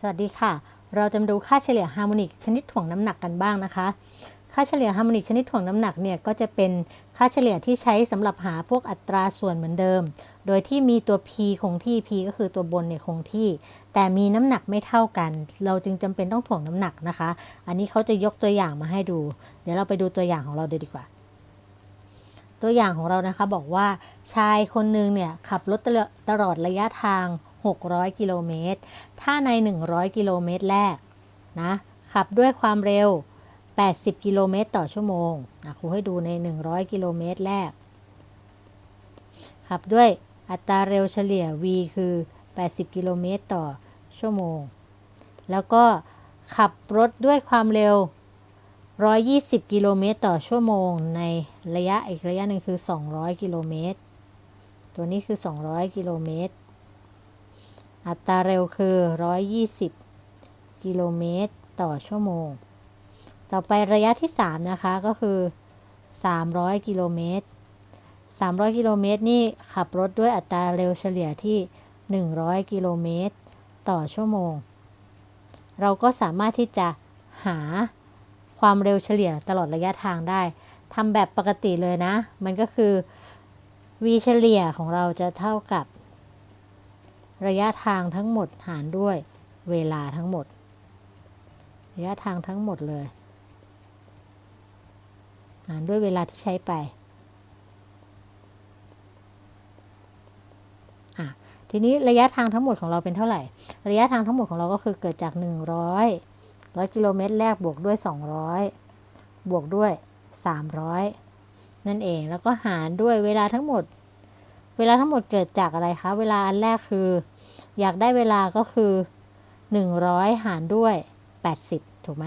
สวัสดีค่ะ เราจะมาดูค่าเฉลี่ยฮาร์โมนิกชนิดถ่วงน้ำหนักกันบ้างนะคะ ค่าเฉลี่ยฮาร์โมนิกชนิดถ่วงน้ำหนักเนี่ยก็จะเป็นค่าเฉลี่ยที่ใช้สำหรับหาพวกอัตราส่วนเหมือนเดิม โดยที่มีตัว p คงที่ p ก็คือตัวบนเนี่ยคงที่ แต่มีน้ำหนักไม่เท่ากัน เราจึงจำเป็นต้องถ่วงน้ำหนักนะคะ อันนี้เขาจะยกตัวอย่างมาให้ดู เดี๋ยวเราไปดูตัวอย่างของเราเลยดีกว่า ตัวอย่างของเรานะคะบอกว่าชายคนหนึ่งเนี่ยขับรถตลอดตลอดระยะทาง 600 กิโลเมตร ถ้าใน 100 กิโลเมตรแรกนะ ขับด้วยความเร็ว 80 กิโลเมตรต่อชั่วโมงครูให้ดูใน 100 กิโลเมตรแรก ขับด้วยอัตราเร็วเฉลี่ย v คือ 80 กิโลเมตรต่อชั่วโมง แล้วก็ขับรถด้วยความเร็ว 120 กิโลเมตรต่อชั่วโมง ในระยะอีกระยะหนึ่งคือ 200 กิโลเมตร ตัวนี้คือ 200 กิโลเมตร อัตราเร็วคือ 120 กิโลเมตรต่อชั่วโมง ต่อไประยะที่ 3 นะคะก็คือ 300 กิโลเมตร 300 กิโลเมตรนี่ขับรถด้วยอัตราเร็วเฉลี่ยที่ 100 กิโลเมตรต่อชั่วโมง เราก็สามารถที่จะหาความเร็วเฉลี่ยตลอดระยะทางได้ทำแบบปกติเลยนะ มันก็คือ v เฉลี่ยของเราจะเท่ากับ ระยะทางทั้งหมดหารด้วยเวลาทั้งหมด ระยะทางทั้งหมดเลย หารด้วยเวลาที่ใช้ไปทีนี้ระยะทางทั้งหมดของเราเป็นเท่าไหร่ ระยะทางทั้งหมดของเราก็คือเกิดจาก 100 100 กิโลเมตรแรกบวกด้วย 200 บวกด้วย 300 นั่นเอง แล้วก็หารด้วยเวลาทั้งหมด เวลาทั้งหมดเกิดจากอะไรคะ เวลาอันแรกคือ อยากได้เวลาก็คือ 100 หารด้วย 80 ถูกไหม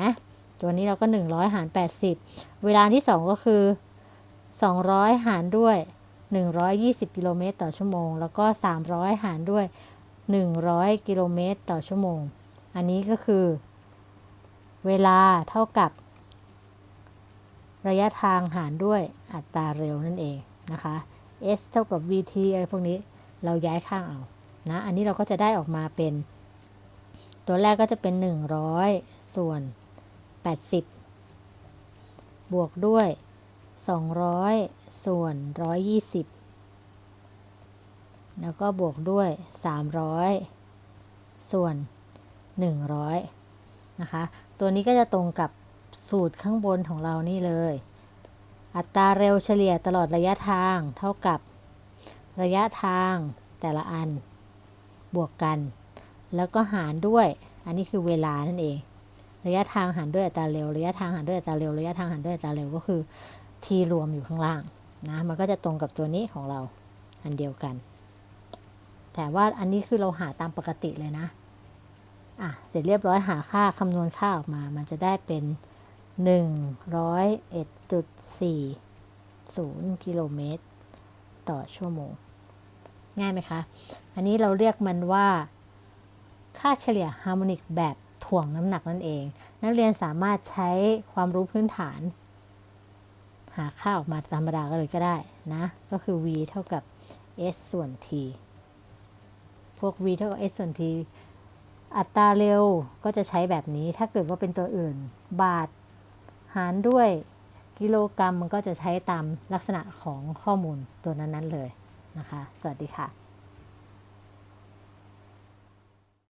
ตัวนี้เราก็ 100 หาร 80 เวลาที่ 2 ก็คือ 200 หารด้วย 120 กิโลเมตรต่อชั่วโมง แล้วก็ 300 หารด้วย 100 กิโลเมตรต่อชั่วโมง อันนี้ก็คือ เวลาเท่ากับ ระยะทางหารด้วยอัตราเร็วนั่นเองนะคะ s เท่ากับ vt อะไรพวกนี้เราย้ายข้างเอานะอันนี้เราก็จะได้ออกมาเป็น ตัวแรกก็จะเป็น 100 ส่วน 80 บวกด้วย 200 ส่วน 120 แล้วก็บวกด้วย 300 ส่วน 100 นะคะ ตัวนี้ก็จะตรงกับสูตรข้างบนของเรานี่เลย อัตราเร็วเฉลี่ยตลอดระยะทางเท่ากับระยะทางแต่ละอันบวกกัน แล้วก็หารด้วย อันนี้คือเวลานั่นเอง ระยะทางหารด้วยอัตราเร็ว ระยะทางหารด้วยอัตราเร็ว ระยะทางหารด้วยอัตราเร็วก็คือทีรวมอยู่ข้างล่างนะ มันก็จะตรงกับตัวนี้ของเราอันเดียวกัน แต่ว่าอันนี้คือเราหาตามปกติเลยนะ อะ เสร็จเรียบร้อยหาค่าคำนวณค่าออกมา มันจะได้เป็น 101.40 กิโลเมตร ต่อชั่วโมง ง่ายไหมคะ อันนี้เราเรียกมันว่า ค่าเฉลี่ยฮาร์โมนิกแบบถ่วงน้ำหนักนั่นเอง นักเรียนสามารถใช้ความรู้พื้นฐาน หาค่าออกมาธรรมดาก็เลยก็ได้นะ ก็คือ v เท่ากับ s ส่วน t พวก v เท่ากับ s ส่วน t อัตราเร็วก็จะใช้แบบนี้ ถ้าเกิดว่าเป็นตัวอื่น บาท หารด้วยกิโลกรัมมันก็จะใช้ตามลักษณะของข้อมูลตัวนั้นๆเลยนะคะ สวัสดีค่ะ